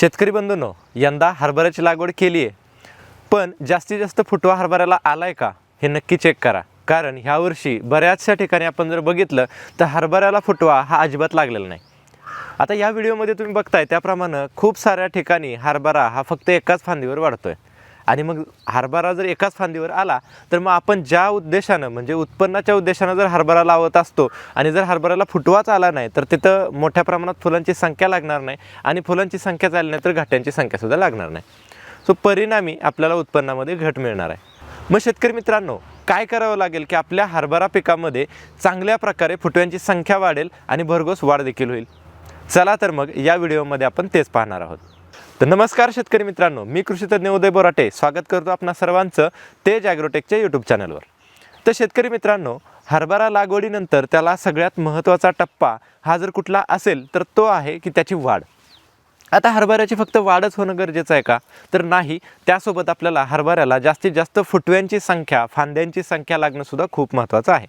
शेतकरी बंधूंनो यंदा हरभऱ्याची लागवड केली आहे. पण जास्तीत जास्त फुटवा हरभऱ्याला आलाय का? हे नक्की चेक करा. कारण ह्यावर्षी बऱ्याचशा ठिकाणी आपण जर बघितलं तर हरभऱ्याला फुटवा हा अजिबात लागलेला नाही. आता या व्हिडिओमध्ये तुम्ही बघताय त्याप्रमाणे खूप साऱ्या ठिकाणी हरभरा हा फक्त एकाच फांदीवर वाढतोय. आणि मग हरभरा जर एकाच फांदीवर आला तर मग आपण ज्या उद्देशानं म्हणजे उत्पन्नाच्या उद्देशानं जर हरभरा लावत असतो आणि जर हरभऱ्याला फुटवाच आला नाही तर तिथं मोठ्या प्रमाणात फुलांची संख्या लागणार नाही आणि फुलांची संख्या चालली नाही तर घाट्यांची संख्यासुद्धा लागणार नाही. सो परिणामी आपल्याला उत्पन्नामध्ये घट मिळणार आहे. मग शेतकरी मित्रांनो काय करावं लागेल की आपल्या हरभरा पिकामध्ये चांगल्या प्रकारे फुटव्यांची संख्या वाढेल आणि भरघोस वाढ देखील होईल. चला तर मग या व्हिडिओमध्ये आपण तेच पाहणार आहोत. तर नमस्कार शेतकरी मित्रांनो मी कृषीतज्ञ उदय बोराटे. स्वागत करतो आपणा सर्वांचं तेज ॲग्रोटेकच्या यूट्यूब चॅनलवर तर शेतकरी मित्रांनो हरभरा लागवडीनंतर त्याला सगळ्यात महत्त्वाचा टप्पा हा जर कुठला असेल तर तो आहे की त्याची वाढ. आता हरभऱ्याची फक्त वाढच होणं गरजेचं आहे का? तर नाही त्यासोबत आपल्याला हरभऱ्याला जास्तीत जास्त फुटव्यांची संख्या फांद्यांची संख्या लागणंसुद्धा खूप महत्त्वाचं आहे.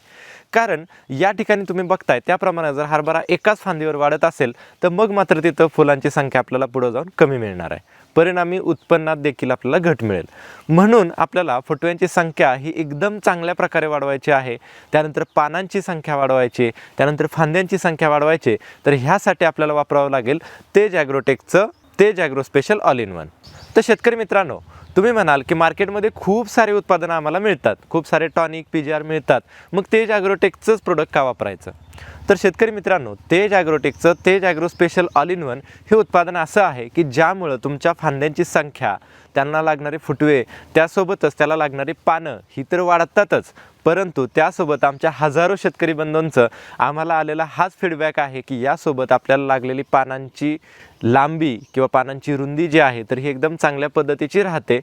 कारण या ठिकाणी तुम्ही बघताय त्याप्रमाणे जर हरभरा एकाच फांदीवर वाढत असेल तर मग मात्र तिथं फुलांची संख्या आपल्याला पुढं जाऊन कमी मिळणार आहे. परिणामी उत्पन्नात देखील आपल्याला घट मिळेल. म्हणून आपल्याला फुटव्यांची संख्या ही एकदम चांगल्या प्रकारे वाढवायची आहे. त्यानंतर पानांची संख्या वाढवायची त्यानंतर फांद्यांची संख्या वाढवायची. तर ह्यासाठी आपल्याला वापरावं लागेल Tej ॲग्रोटेकचं Tej agro special all in one. तर शेतकरी मित्रांनो तुम्ही म्हणाल की मार्केटमध्ये खूप सारे उत्पादनं आम्हाला मिळतात. खूप सारे टॉनिक पी जी आर मिळतात. मग तेज ॲग्रोटेकचंच प्रोडक्ट का वापरायचं? तर शेतकरी मित्रांनो Tej ॲग्रोटेकचं Tej agro special all in one हे उत्पादन असं आहे की ज्यामुळं तुमच्या फांद्यांची संख्या त्यांना लागणारे फुटवे त्यासोबतच त्याला लागणारी पानं ही तर वाढतातच. परंतु त्यासोबत आमच्या हजारो शेतकरी बंधूंचं आम्हाला आलेला हाच फीडबॅक आहे की यासोबत आपल्याला लागलेली पानांची लांबी किंवा पानांची रुंदी जी आहे तर ही एकदम चांगल्या पद्धतीची राहते.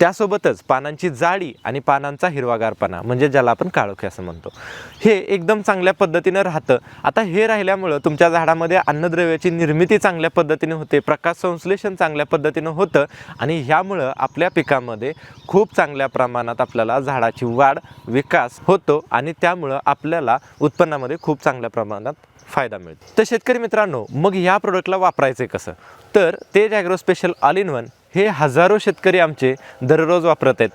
त्यासोबतच पानांची जाळी आणि पानांचा हिरवागारपणा म्हणजे ज्याला आपण काळोखी असं म्हणतो हे एकदम चांगल्या पद्धतीनं राहतं. आता हे राहिल्यामुळं तुमच्या झाडामध्ये अन्नद्रव्याची निर्मिती चांगल्या पद्धतीने होते प्रकाश संश्लेषण चांगल्या पद्धतीनं होतं आणि ह्यामुळं आपल्या पिकामध्ये खूप चांगल्या प्रमाणात आपल्याला झाडाची वाढ विकास होतो आणि त्यामुळं आपल्याला उत्पन्नामध्ये खूप चांगल्या प्रमाणात फायदा मिळतो. तर शेतकरी मित्रांनो मग या प्रोडक्टला वापरायचं आहे कसं? तर Tej agro special all in one हे हजारो शेतकरी आमचे दररोज वापरत आहेत.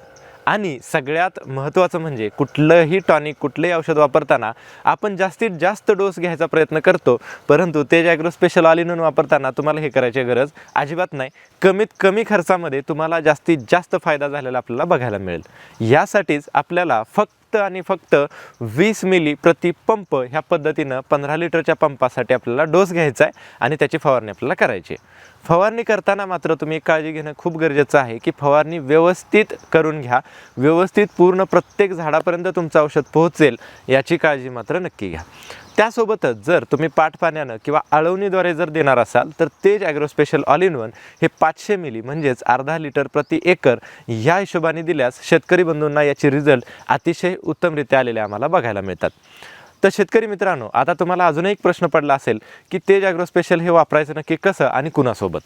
आणि सगळ्यात महत्त्वाचं म्हणजे कुठलंही टॉनिक कुठलंही औषध वापरताना आपण जास्तीत जास्त डोस घ्यायचा प्रयत्न करतो. परंतु तेज ॲग्रो स्पेशल ऑलिनून वापरताना तुम्हाला हे करायची गरज अजिबात नाही. कमीत कमी खर्चामध्ये तुम्हाला जास्तीत जास्त फायदा झालेला आपल्याला बघायला मिळेल. यासाठीच आपल्याला फक्त आणि फक्त वीस मिली प्रति पंप ह्या पद्धतीनं पंधरा लिटरच्या पंपासाठी आपल्याला डोस घ्यायचा आहे आणि त्याची फवारणी आपल्याला करायची आहे. फवारणी करताना मात्र तुम्ही काळजी घेणं खूप गरजेचं आहे की फवारणी व्यवस्थित करून घ्या. व्यवस्थित पूर्ण प्रत्येक झाडापर्यंत तुमचं औषध पोहोचेल याची काळजी मात्र नक्की घ्या. त्यासोबतच जर तुम्ही पाठपाण्यानं किंवा आळवणीद्वारे जर देणार असाल तर Tej agro special all in one हे पाचशे मिली म्हणजेच अर्धा लिटर प्रति एकर ह्या हिशोबाने दिल्यास शेतकरी बंधूंना याचे रिझल्ट अतिशय उत्तमरित्या आलेले आम्हाला बघायला मिळतात. तर शेतकरी मित्रांनो आता तुम्हाला अजून एक प्रश्न पडला असेल की तेज ॲग्रो स्पेशल हे वापरायचं नक्की कसं आणि कुणासोबत?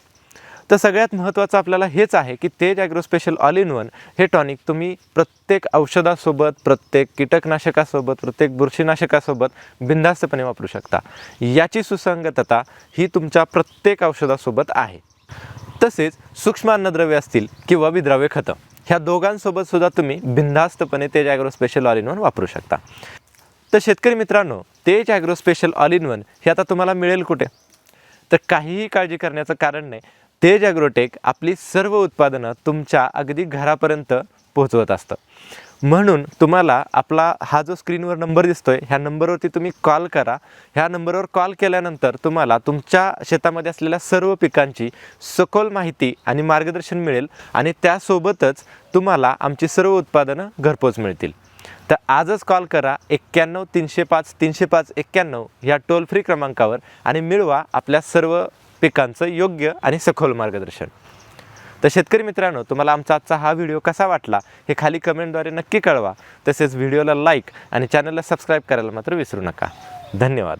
तर सगळ्यात महत्त्वाचं आपल्याला हेच आहे की Tej agro special all in one हे टॉनिक तुम्ही प्रत्येक औषधासोबत प्रत्येक कीटकनाशकासोबत प्रत्येक बुरशीनाशकासोबत बिनधास्तपणे वापरू शकता. याची सुसंगतता ही तुमच्या प्रत्येक औषधासोबत आहे. तसेच सूक्ष्म अन्नद्रव्य असतील किंवा विद्राव्य खतं ह्या दोघांसोबत सुद्धा तुम्ही बिनधास्तपणे Tej agro special all in one वापरू शकता. तर शेतकरी मित्रांनो Tej agro special all in one हे आता तुम्हाला मिळेल कुठे? तर काहीही काळजी करण्याचं कारण नाही. तेज ॲग्रोटेक आपली सर्व उत्पादनं तुमच्या अगदी घरापर्यंत पोहोचवत असतं. म्हणून तुम्हाला आपला हा जो स्क्रीनवर नंबर दिसतो आहे ह्या नंबरवरती तुम्ही कॉल करा. ह्या नंबरवर कॉल केल्यानंतर तुम्हाला तुमच्या शेतामध्ये असलेल्या सर्व पिकांची सखोल माहिती आणि मार्गदर्शन मिळेल आणि त्यासोबतच तुम्हाला आमची सर्व उत्पादनं घरपोच मिळतील. तर आजच कॉल करा एक्क्याण्णव तीनशे पाच तीनशे पाच एक्क्याण्णव ह्या टोल फ्री क्रमांकावर आणि मिळवा आपल्या सर्व पिकांचं योग्य आणि सखोल मार्गदर्शन. तर शेतकरी मित्रांनो तुम्हाला आमचा आजचा हा व्हिडिओ कसा वाटला हे खाली कमेंटद्वारे नक्की कळवा. तसेच व्हिडिओला लाईक आणि चॅनलला सबस्क्राईब करायला मात्र विसरू नका. धन्यवाद.